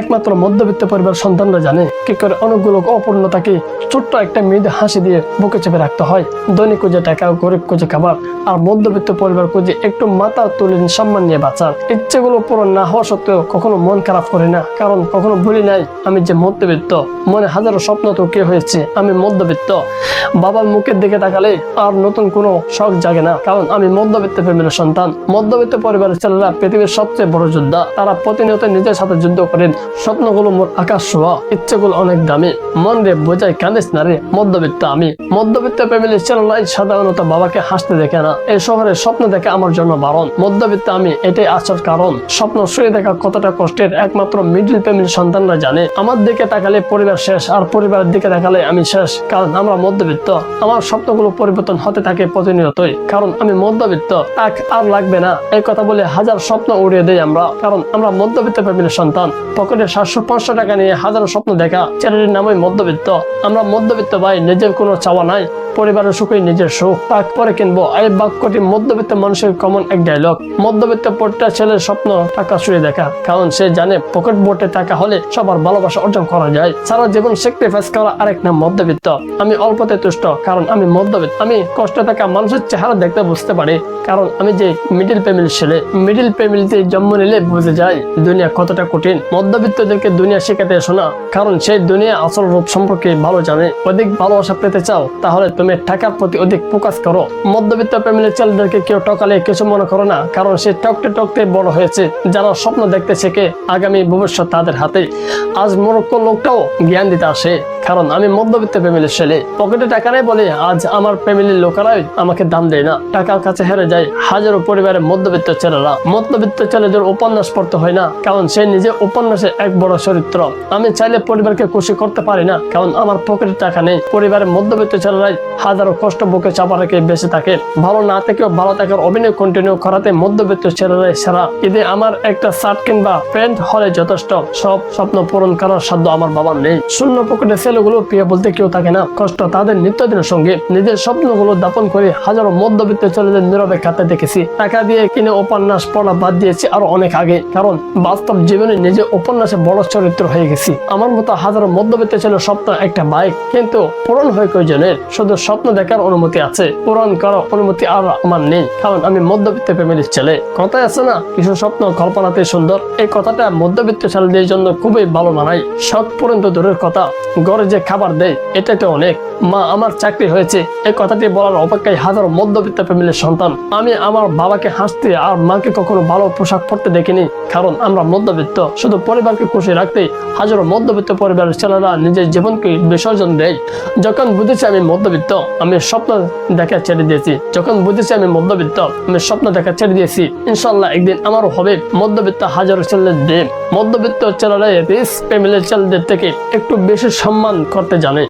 একমাত্র মধ্যবিত্ত পরিবার সন্তানরা জানে কি করে অনেকগুলো অপূর্ণতাকে ছোট্ট একটা মেয়েদের হাসি দিয়ে বুকে চেপে রাখতে হয়। দৈনিক খুঁজে টাকা, গরিব খুঁজে খাবার আর মধ্যবিত্ত পরিবার খুঁজে একটু মাথা তুলে সম্মান নিয়ে বাঁচার। ইচ্ছেগুলো পূরণ না হওয়া সত্ত্বেও কখনো মন খারাপ করি না, কারণ কখনো ভুলি নাই, আমি যে মধ্যবিত্ত। মনে হাজারো স্বপ্ন তো কে হয়েছে, আমি মধ্যবিত্ত। বাবার মুখের দিকে তাকালে আর নতুন কোনো শখ জাগে না, কারণ আমি মধ্যবিত্ত ফ্যামিলির সন্তান। মধ্যবিত্ত পরিবারের ছেলেরা পৃথিবীর সবচেয়ে বড় যোদ্ধা। তারা প্রতিনিয়ত নিজের সাথে যুদ্ধ করেন স্বপ্নগুলো মোর আকাশ ছোঁয়া, ইচ্ছেগুলো অনেক দামি। মন রে বোঝাই কান্দিস না রে, মধ্যবিত্ত আমি। মধ্যবিত্ত ফ্যামিলির ছেলেরাই সাধারণত বাবাকে হাসতে দেখে না। এই শহরে স্বপ্ন দেখে আমার জন্য বারণ। মধ্যবিত্ত আমি, এটাই আসার কারণ। স্বপ্ন শুয়ে দেখা কতটা কষ্টের, একমাত্র মিডল ফ্যামিলির সন্তানরা জানে। আমার দিকে তাকালে পরিবার শেষ, আর পরিবারের দিকে তাকালে আমি শেষ, কারণ আমরা মধ্যবিত্ত। আমার স্বপ্নগুলো পরিবর্তন হতে থাকে প্রতিনিয়তই, কারণ আমি মধ্যবিত্ত। এক আর লাগবে না। এই কথা বলে হাজার স্বপ্ন উড়িয়ে দেই আমরা, কারণ আমরা মধ্যবিত্ত ফ্যামিলির সন্তান। পকেটে সাতশো পাঁচশো টাকা নিয়ে হাজারো স্বপ্ন দেখা। চ্যারিটির নামই মধ্যবিত্ত। আমরা মধ্যবিত্ত ভাই, নিজের কোনো চাওয়া নাই। পরিবারের সুখই নিজের সুখ। তাক পরে কিনবো। এই বাক্যটি মধ্যবিত্ত মানুষের কমন এক ডায়লগ মধ্যবিত্ত পটটা ছেলের স্বপ্ন টাকা শুয়ে দেখা। কারণ সে জানে পকেট বোর্ডে টাকা হলে সবার ভালোবাসা অর্জন করা যায়। সারা জীবন স্যাক্রিফাইস করা আরেক নাম মধ্যবিত্ত। আমি অল্পতে তুষ্ট, কারণ আমি মধ্যবিত্ত। আমি কষ্ট থাকা মানুষের চেহারা দেখতে বুঝতে পারি। কারণ আমি যে মিডিল ফ্যামিলির ছেলে মিডিল ফ্যামিলিতে জন্ম নিলে বুঝে যায়, দুনিয়া কতটা কঠিন। মধ্যবিত্তদেরকে দুনিয়া শেখাতে এসো না, কারণ সেই দুনিয়া আসল রূপ সম্পর্কে ভালো জানে। অধিক ভালোবাসা পেতে চাও, তাহলে তুমি টাকার প্রতি অধিক ফোকাস করো। মধ্যবিত্ত ফ্যামিলির ছেলেদেরকে কেউ টকালে কিছু মনে করো না, কারণ সে টকতে টকতে বড় হয়েছে। যারা স্বপ্ন দেখতে শেখে, আগামী ভবিষ্যৎ তাদের হাতে। আজ মরক্কো লোকটাও জ্ঞান দিতে আসে। কারণ আমি মধ্যবিত্ত ফ্যামিলির ছেলে। পকেটে টাকা নেই বলে আজ আমার ফ্যামিলির লোকেরাই আমাকে দাম দেয় না। টাকার কাছে হেরে যায় হাজারো পরিবারের মধ্যবিত্ত ছেলেরা। মধ্যবিত্ত ছেলেদের উপন্যাস পড়তে হয় না, কারণ সে নিজে উপন্যাসের এক বড় চরিত্র। আমি চাইলে পরিবারকে খুশি করতে পারি না, কারণ আমার পকেটে টাকা নেই। পরিবারের মধ্যবিত্ত ছেলেরাই হাজারো কষ্ট বুকে চাপা রেখে বেঁচে থাকে। ভালো না থেকেও ভালো থাকার অভিনয় কন্টিনিউ করাতে মধ্যবিত্ত ছেলেরাই সেরা। ঈদে আমার একটা শার্ট কিংবা প্যান্ট হলে যথেষ্ট। সব স্বপ্ন পূরণ করার সাধ্য আমার বাবার নেই। শূন্য পকেটে ছেলেগুলো প্রিয় বলতে কেউ থাকে না। কষ্ট তাদের নিত্যদিনের সঙ্গে। নিজের স্বপ্নগুলো দাপন করে হাজারো মধ্যবিত্ত ছেলেদের নীরবে খাতে দেখেছি। টাকা দিয়ে কিনে উপন্যাস পড়া বাদ দিয়েছি আরও অনেক আগে। কারণ বাস্তব জীবনে নিজে উপন্যাসে বড় চরিত্র হয়ে গেছি। আমার মতো হাজারো মধ্যবিত্ত ছেলে স্বপ্ন একটা বাইক। কিন্তু পূরণ হয় কয়জনের শুধু স্বপ্ন দেখার অনুমতি আছে। পূরণ করার অনুমতি আর আমার নেই। কারণ আমি মধ্যবিত্ত ফ্যামিলির ছেলে। কথায় আছে না, কিছু স্বপ্ন কল্পনাতে সুন্দর। এই কথাটা মধ্যবিত্ত ছেলেদের জন্য খুবই ভালো মানায়। শখ পর্যন্ত দূরের কথা। ঘরে যে খাবার দেয়, এটাই তো অনেক। মা, আমার চাকরি হয়েছে। এই কথাটি বলার অপেক্ষায় হাজারো মধ্যবিত্ত ফ্যামিলির সন্তান। আমি আমার বাবাকে হাসতে আর মাকে কখনো ভালো পোশাক পরতে দেখিনি, কারণ আমরা মধ্যবিত্ত। শুধু পরিবারকে খুশি রাখতে হাজারো মধ্যবিত্ত পরিবারের ছেলেরা নিজের জীবনকে বিসর্জন দেয়। যখন বুঝেছি আমি মধ্যবিত্ত, আমি স্বপ্ন দেখা ছেড়ে দিয়েছি। যখন বুঝেছি আমি মধ্যবিত্ত, আমি স্বপ্ন দেখা ছেড়ে দিয়েছি। ইনশাল্লাহ একদিন আমারও হবে মধ্যবিত্ত হাজারো ছেলেদের দিন। মধ্যবিত্ত ছেলেরা রিস ফ্যামিলির ছেলেদের থেকে একটু বেশি সম্মান করতে জানে।